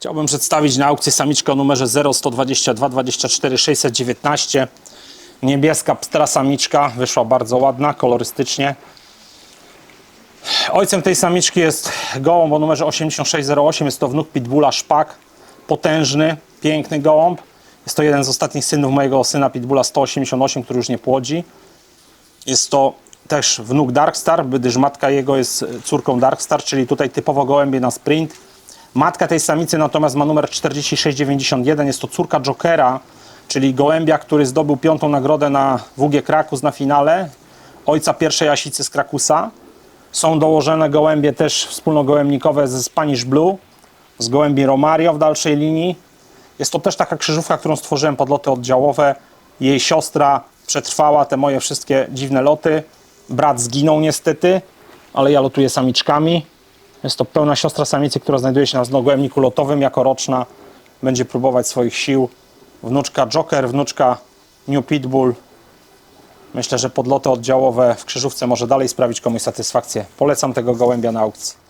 Chciałbym przedstawić na aukcję samiczkę o numerze 0122 24 619. Niebieska pstra samiczka, wyszła bardzo ładna, kolorystycznie. Ojcem tej samiczki jest gołąb o numerze 8608, jest to wnuk Pitbulla Szpak, potężny, piękny gołąb. Jest to jeden z ostatnich synów mojego syna Pitbulla 188, który już nie płodzi. Jest to też wnuk Darkstar, gdyż matka jego jest córką Darkstar, czyli tutaj typowo gołębie na sprint. Matka tej samicy natomiast ma numer 4691, jest to córka Jokera, czyli gołębia, który zdobył piątą nagrodę na WG Krakus na finale, ojca pierwszej Asicy z Krakusa. Są dołożone gołębie też wspólnogołębnikowe ze Spanish Blue, z gołębi Romario w dalszej linii. Jest to też taka krzyżówka, którą stworzyłem pod loty oddziałowe. Jej siostra przetrwała te moje wszystkie dziwne loty. Brat zginął niestety, ale ja lotuję samiczkami. Jest to pełna siostra samicy, która znajduje się na gołębniku lotowym jako roczna. Będzie próbować swoich sił. Wnuczka Joker, wnuczka New Pitbull. Myślę, że podloty oddziałowe w krzyżówce może dalej sprawić komuś satysfakcję. Polecam tego gołębia na aukcji.